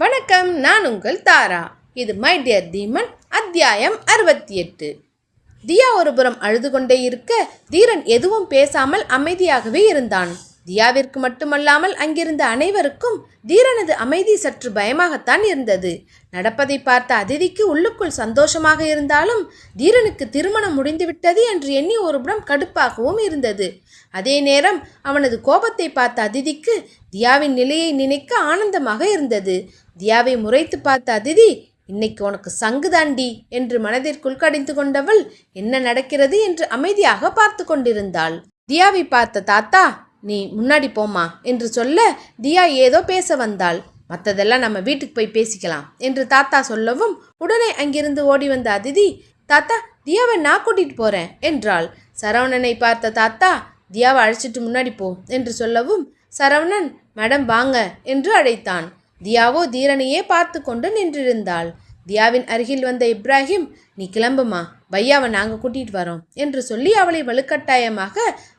வணக்கம் நான் உங்கள் தாரா. இது மை டியர் தீமன் அத்தியாயம் அறுபத்தி எட்டு தியா ஒருபுறம் அழுது கொண்டே இருக்க தீரன் எதுவும் பேசாமல் அமைதியாகவே இருந்தான். தியாவிற்கு மட்டுமல்லாமல் அங்கிருந்த அனைவருக்கும் தீரனது அமைதி சற்று பயமாகத்தான் இருந்தது. நடப்பதை பார்த்த அதிதிக்கு உள்ளுக்குள் சந்தோஷமாக இருந்தாலும் தீரனுக்கு திருமணம் முடிந்துவிட்டது என்று எண்ணி ஒருபுறம் கடுப்பாகவும் இருந்தது. அதே நேரம் அவனது கோபத்தை பார்த்த அதிதிக்கு தியாவின் நிலையை நினைக்க ஆனந்தமாக இருந்தது. தியாவை முறைத்து பார்த்த அதிதி இன்னைக்கு உனக்கு சங்குதாண்டி என்று மனதிற்குள் கடிந்து கொண்டவள் என்ன நடக்கிறது? என்று அமைதியாக பார்த்து கொண்டிருந்தாள். தியாவை பார்த்த தாத்தா நீ முன்னாடி போமா என்று சொல்ல தியா ஏதோ பேச வந்தாள். மற்றதெல்லாம் நம்ம வீட்டுக்கு போய் பேசிக்கலாம் என்று தாத்தா சொல்லவும் உடனே அங்கிருந்து ஓடி வந்த அதிதி தாத்தா தியாவை நான் கூட்டிகிட்டு போகிறேன் என்றாள். சரவணனை பார்த்த தாத்தா தியாவை அழைச்சிட்டு முன்னாடி போ என்று சொல்லவும் சரவணன் மேடம் வாங்க என்று அழைத்தான். தியாவோ தீரனையே பார்த்து கொண்டு நின்றிருந்தாள். தியாவின் அருகில் வந்த இப்ராஹிம் நீ கிளம்புமா? பையாவை நாங்கள் கூட்டிகிட்டு வரோம் என்று சொல்லி அவளை வலுக்கட்டாயமாக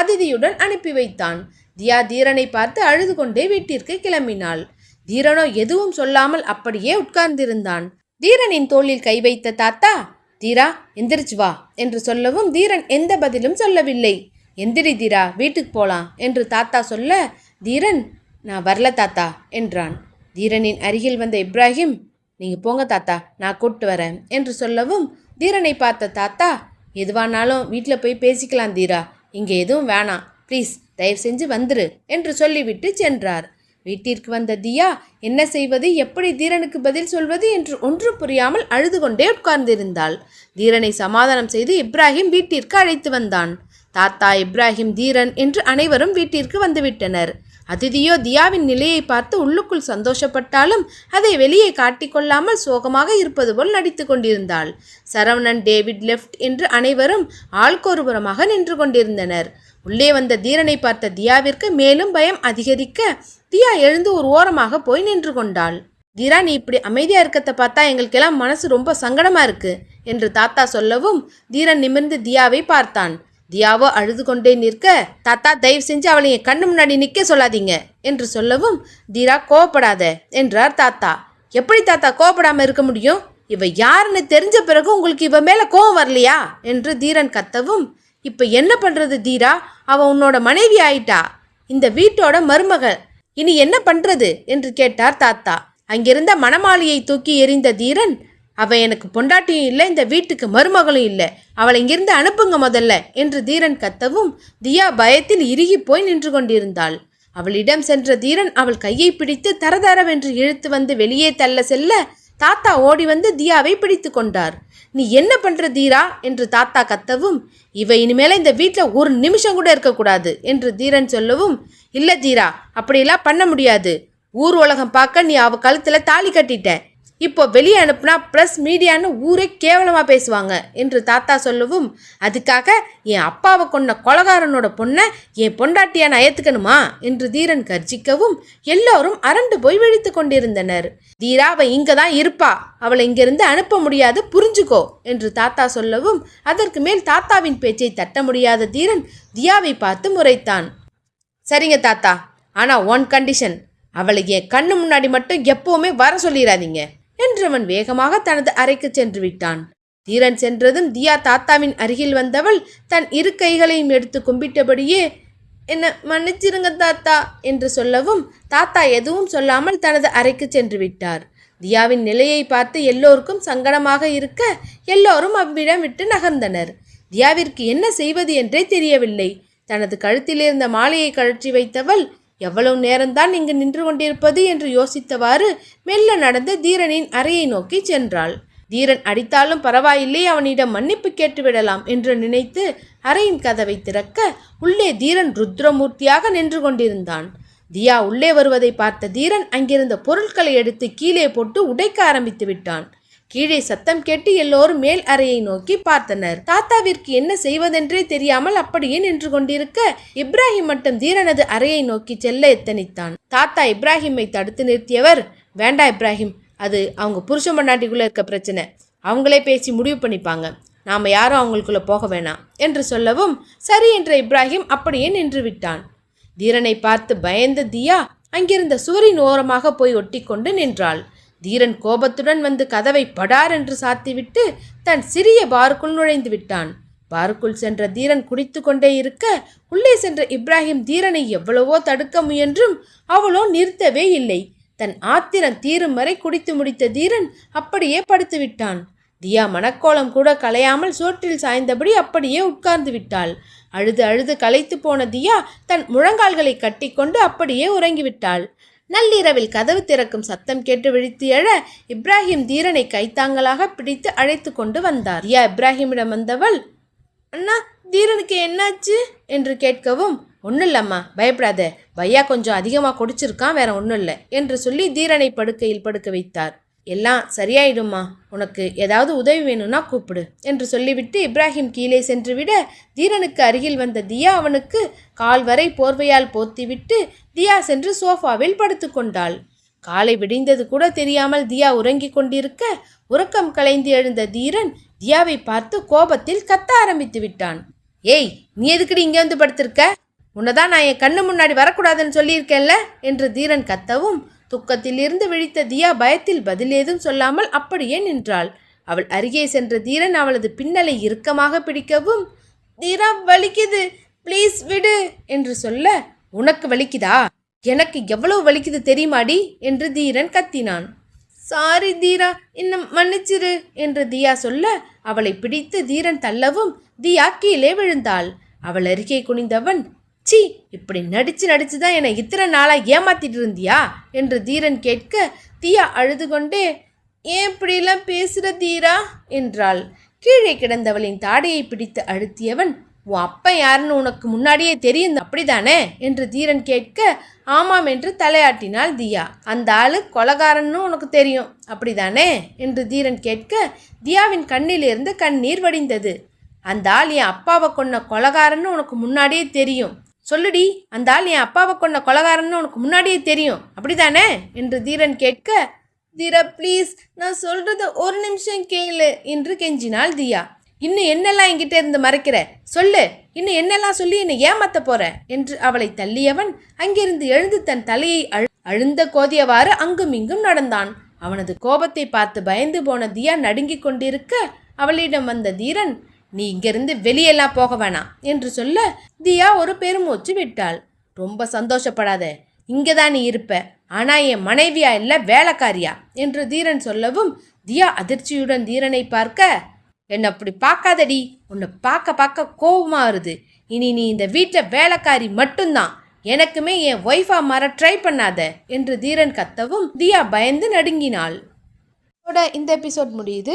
அதிதியுடன் அனுப்பி வைத்தான். தியா தீரனை பார்த்து அழுது கொண்டே வீட்டிற்கு கிளம்பினாள். தீரனோ எதுவும் சொல்லாமல் அப்படியே உட்கார்ந்திருந்தான். தீரனின் தோளில் கை வைத்த தாத்தா தீரா எந்திரிச்சு வா என்று சொல்லவும் தீரன் எந்த பதிலும் சொல்லவில்லை. எந்திரி தீரா வீட்டுக்கு போலாம் என்று தாத்தா சொல்ல தீரன் நான் வரல தாத்தா என்றான். தீரனின் அருகில் வந்த இப்ராஹிம் நீங்கள் போங்க தாத்தா நான் கூப்பிட்டு வரேன் என்று சொல்லவும் தீரனை பார்த்த தாத்தா எதுவானாலும் வீட்டில் போய் பேசிக்கலாம் தீரா இங்கே எதுவும் வேணாம் ப்ளீஸ் தயவு செஞ்சு வந்துரு என்று சொல்லிவிட்டு சென்றார். வீட்டிற்கு வந்த தியா என்ன செய்வது எப்படி தீரனுக்கு பதில் சொல்வது என்று ஒன்று புரியாமல் அழுது கொண்டே உட்கார்ந்திருந்தாள். தீரனை சமாதானம் செய்து இப்ராஹிம் வீட்டிற்கு அழைத்து வந்தான். தாத்தா இப்ராஹிம் தீரன் என்று அனைவரும் வீட்டிற்கு வந்துவிட்டனர். அதிதியோ தியாவின் நிலையை பார்த்து உள்ளுக்குள் சந்தோஷப்பட்டாலும் அதை வெளியே காட்டிக்கொள்ளாமல் சோகமாக இருப்பது போல் நடித்து கொண்டிருந்தாள். சரவணன் டேவிட் லெஃப்ட் என்று அனைவரும் ஆள்கொருபுறமாக நின்று கொண்டிருந்தனர். உள்ளே வந்த தீரனை பார்த்த தியாவிற்கு மேலும் பயம் அதிகரிக்க தியா எழுந்து ஒரு ஓரமாக போய் நின்று கொண்டாள். தீரா நீ இப்படி அமைதியாக இருக்கத்தை பார்த்தா எங்களுக்கெல்லாம் மனசு ரொம்ப சங்கடமாக இருக்கு என்று தாத்தா சொல்லவும் தீரன் நிமிர்ந்து தியாவை பார்த்தான். தியாவோ அழுது கொண்டே நிற்க தாத்தா தயவு செஞ்சு அவளை என் கண்ணு முன்னாடி நிற்க சொல்லாதீங்க என்று சொல்லவும் தீரா கோவப்படாத என்றார் தாத்தா. எப்படி தாத்தா கோவப்படாம இருக்க முடியும்? இவ யாருன்னு தெரிஞ்ச பிறகு உங்களுக்கு இவ மேல கோவம் வரலையா? என்று தீரன் கத்தவும் இப்ப என்ன பண்றது தீரா? அவ உன்னோட மனைவி ஆயிட்டா. இந்த வீட்டோட மருமகள். இனி என்ன பண்றது? என்று கேட்டார் தாத்தா. அங்கிருந்த மணமாளியை தூக்கி எறிந்த தீரன் அவள் எனக்கு பொண்டாட்டியும் இல்லை இந்த வீட்டுக்கு மருமகளும் இல்லை. அவளை இங்கிருந்து அனுப்புங்க முதல்ல என்று தீரன் கத்தவும் தியா பயத்தில் இறுகி போய் நின்று கொண்டிருந்தாள். அவளிடம் சென்ற தீரன் அவள் கையை பிடித்து தரதரவென்று இழுத்து வந்து வெளியே தள்ள செல்ல தாத்தா ஓடி வந்து தியாவை பிடித்து கொண்டார். நீ என்ன பண்ற தீரா? என்று தாத்தா கத்தவும் இவ இனிமேல இந்த வீட்டில் ஒரு நிமிஷம் கூட இருக்கக்கூடாது என்று தீரன் சொல்லவும் இல்லை தீரா அப்படியெல்லாம் பண்ண முடியாது. ஊர் உலகம் பார்க்க நீ அவ கழுத்துல தாலி கட்டிட்ட. இப்போ வெளியே அனுப்புனா ப்ளஸ் மீடியான்னு ஊரே கேவலமாக பேசுவாங்க. என்று தாத்தா சொல்லவும் அதுக்காக என் அப்பாவை கொண்ட கொலகாரனோட பொண்ணை என் பொண்டாட்டியா நான் ஏற்றுக்கணுமா என்று தீரன் கர்ஜிக்கவும் எல்லோரும் அரண்டு போய் விழித்து கொண்டிருந்தனர். தீரா அவள் இங்கே தான் இருப்பா. அவளை இங்கிருந்து அனுப்ப முடியாது புரிஞ்சுக்கோ. என்று தாத்தா சொல்லவும் அதற்கு மேல் தாத்தாவின் பேச்சை தட்ட முடியாத தீரன் தியாவை பார்த்து முறைத்தான். சரிங்க தாத்தா. ஆனால் ஒன் கண்டிஷன் அவளை என் கண்ணு முன்னாடி மட்டும் எப்போவுமே வர சொல்லிடாதீங்க என்றவன் வேகமாக தனது அறைக்கு சென்று விட்டான் தீரன் சென்றதும் தியா தாத்தாவின் அருகில் வந்தவள் தன் இரு கைகளையும் எடுத்து கும்பிட்டபடியே என்ன மன்னிச்சிருங்க தாத்தா என்று சொல்லவும் தாத்தா எதுவும் சொல்லாமல் தனது அறைக்கு சென்று விட்டார் தியாவின் நிலையை பார்த்து எல்லோருக்கும் சங்கடமாக இருக்க எல்லோரும் அவ்விடம் விட்டு நகர்ந்தனர். தியாவிற்கு என்ன செய்வது என்றே தெரியவில்லை. தனது கழுத்திலிருந்த மாலையை கழற்றி வைத்தவள் எவ்வளவு நேரம்தான் இங்கு நின்று கொண்டிருப்பது என்று யோசித்தவாறு மெல்ல நடந்து தீரனின் அறையை நோக்கி சென்றாள். தீரன் அடித்தாலும் பரவாயில்லை அவனிடம் மன்னிப்பு கேட்டுவிடலாம் என்று நினைத்து அறையின் கதவை திறக்க உள்ளே தீரன் ருத்ரமூர்த்தியாக நின்று கொண்டிருந்தான். தியா உள்ளே வருவதை பார்த்த தீரன் அங்கிருந்த பொருட்களை எடுத்து கீழே போட்டு உடைக்க ஆரம்பித்து விட்டான். கீழே சத்தம் கேட்டு எல்லோரும் மேல் அறையை நோக்கி பார்த்தனர். தாத்தாவிற்கு என்ன செய்வதென்றே தெரியாமல் அப்படியே நின்று கொண்டிருக்க இப்ராஹிம் மட்டும் தீரனது அறையை நோக்கி செல்ல எத்தனித்தான். தாத்தா இப்ராஹிமை தடுத்து நிறுத்தியவர் வேண்டா இப்ராஹிம் அது அவங்க புருஷ மண்ணாட்டிக்குள்ளே இருக்க பிரச்சனை. அவங்களே பேசி முடிவு பண்ணிப்பாங்க. நாம யாரும் அவங்களுக்குள்ள போக வேணாம் என்று சொல்லவும் சரி என்ற இப்ராஹிம் அப்படியே நின்று விட்டான். தீரனை பார்த்து பயந்த தியா அங்கிருந்த சுவரின் ஓரமாக போய் ஒட்டி கொண்டு நின்றாள். தீரன் கோபத்துடன் வந்து கதவை படார் என்று சாத்திவிட்டு தன் சிறிய பாருக்குள் நுழைந்து விட்டான். பாருக்குள் சென்ற தீரன் குடித்து கொண்டே இருக்க உள்ளே சென்ற இப்ராஹிம் தீரனை எவ்வளவோ தடுக்க முயன்றும் அவளோ நிறுத்தவே இல்லை. தன் ஆத்திரம் தீரும் வரை குடித்து முடித்த தீரன் அப்படியே படுத்து விட்டான். தியா மனக்கோலம் கூட கலையாமல் சோற்றில் சாய்ந்தபடி அப்படியே உட்கார்ந்து விட்டாள். அழுது அழுது களைத்து போன தியா தன் முழங்கால்களை கட்டிக்கொண்டு அப்படியே உறங்கிவிட்டாள். நள்ளிரவில் கதவு திறக்கும் சத்தம் கேட்டு விழித்து எழ இப்ராஹிம் தீரனை கைத்தாங்கலாக பிடித்து அழைத்து கொண்டு வந்தார். யா இப்ராஹிமிடம் வந்தவள்? அண்ணா தீரனுக்கு என்னாச்சு? என்று கேட்கவும் ஒன்றும் இல்லம்மா பயப்படாத. பையா கொஞ்சம் அதிகமாக குடிச்சிருக்கான் வேற ஒன்றும் இல்லை என்று சொல்லி தீரனை படுக்கையில் படுக்க வைத்தார். எல்லாம் சரியாயிடும்மா. உனக்கு ஏதாவது உதவி வேணும்னா கூப்பிடு என்று சொல்லிவிட்டு இப்ராஹிம் கீழே சென்றுவிட தீரனுக்கு அருகில் வந்த தியா அவனுக்கு கால் வரை போர்வையால் போத்திவிட்டு தியா சென்று சோஃபாவில் படுத்துக்கொண்டாள் காலை விடிந்தது கூட தெரியாமல் தியா உறங்கிக் கொண்டிருக்க உறக்கம் கலைந்து எழுந்த தீரன் தியாவை பார்த்து கோபத்தில் கத்த ஆரம்பித்து விட்டான். ஏய் நீ எதுக்குடி இங்கே வந்து படுத்திருக்க? உன்னதான் நான் என் கண்ணு முன்னாடி வரக்கூடாதுன்னு சொல்லியிருக்கேன்ல என்று தீரன் கத்தவும் துக்கத்திலிருந்து விழித்த தியா பயத்தில் பதில் ஏதும் சொல்லாமல் அப்படியே நின்றாள். அவள் அருகே சென்ற தீரன் அவளது பின்னலை இறுக்கமாக பிடிக்கவும் தீரா வலிக்குது. ப்ளீஸ் விடு என்று சொல்ல உனக்கு வலிக்குதா? எனக்கு எவ்வளவு வலிக்குது தெரியுமாடி? என்று தீரன் கத்தினான். சாரி தீரா இன்னும் மன்னிச்சிரு என்று தியா சொல்ல அவளை பிடித்து தீரன் தள்ளவும் தியா கீழே விழுந்தாள். அவள் அருகே குனிந்தவன் சி இப்படி நடிச்சு நடிச்சு தான் என்னை இத்தனை நாளாக ஏமாத்திட்டு இருந்தியா? என்று தீரன் கேட்க தியா அழுது கொண்டே ஏன் இப்படிலாம் பேசுகிற தீரா? என்றாள். கீழே கிடந்தவளின் தாடையை பிடித்து அழுத்தியவன் உன் அப்பன் யாருன்னு உனக்கு முன்னாடியே தெரியும் அப்படிதானே? என்று தீரன் கேட்க ஆமாம் என்று தலையாட்டினாள் தியா. அந்த ஆளு கொலகாரன்னு உனக்கு தெரியும் அப்படிதானே? என்று தீரன் கேட்க தியாவின் கண்ணிலிருந்து கண்ணீர் வடிந்தது. அந்த ஆள் என் அப்பாவை கொன்ன கொலகாரன்னு உனக்கு முன்னாடியே தெரியும் சொல்லுடி அந்த ஆள் என் அப்பாவை கொண்ட கொலகாரன்னு உனக்கு முன்னாடியே தெரியும். அப்படிதானே என்று தீரன் கேட்க தீரா ப்ளீஸ் நான் சொல்கிறத ஒரு நிமிஷம் கேளு என்று கெஞ்சினாள் தியா. இன்னும் என்னெல்லாம் என்கிட்ட இருந்து மறைக்கிற? சொல்லு இன்னும் என்னெல்லாம் சொல்லி என்னை ஏமாத்த போற? என்று அவளை தள்ளியவன் அங்கிருந்து எழுந்து தன் தலையை அழு அழுந்த கோதியவாறு அங்கும் இங்கும் நடந்தான். அவனது கோபத்தை பார்த்து பயந்து போன தியா நடுங்கிக் கொண்டிருக்க அவளிடம் வந்த தீரன் நீ இங்கிருந்து வெளியெல்லாம் போக வேணாம் என்று சொல்ல தியா ஒரு பெருமூச்சு விட்டாள். ரொம்ப சந்தோஷப்படாத இங்கதான் நீ இருப்ப. ஆனா என் மனைவியா இல்லை வேலைக்காரியா? என்று தீரன் சொல்லவும் தியா அதிர்ச்சியுடன் தீரனை பார்க்க என்னை அப்படி பார்க்காதடி. உன்னை பார்க்க பார்க்க கோபமாக வருது. இனி நீ இந்த வீட்டில் வேலைக்காரி மட்டும்தான். எனக்குமே என் ஒய்ஃபா மாற ட்ரை பண்ணாத. என்று தீரன் கத்தவும் தியா பயந்து நடுங்கினாள். இந்த எபிசோட் முடியுது.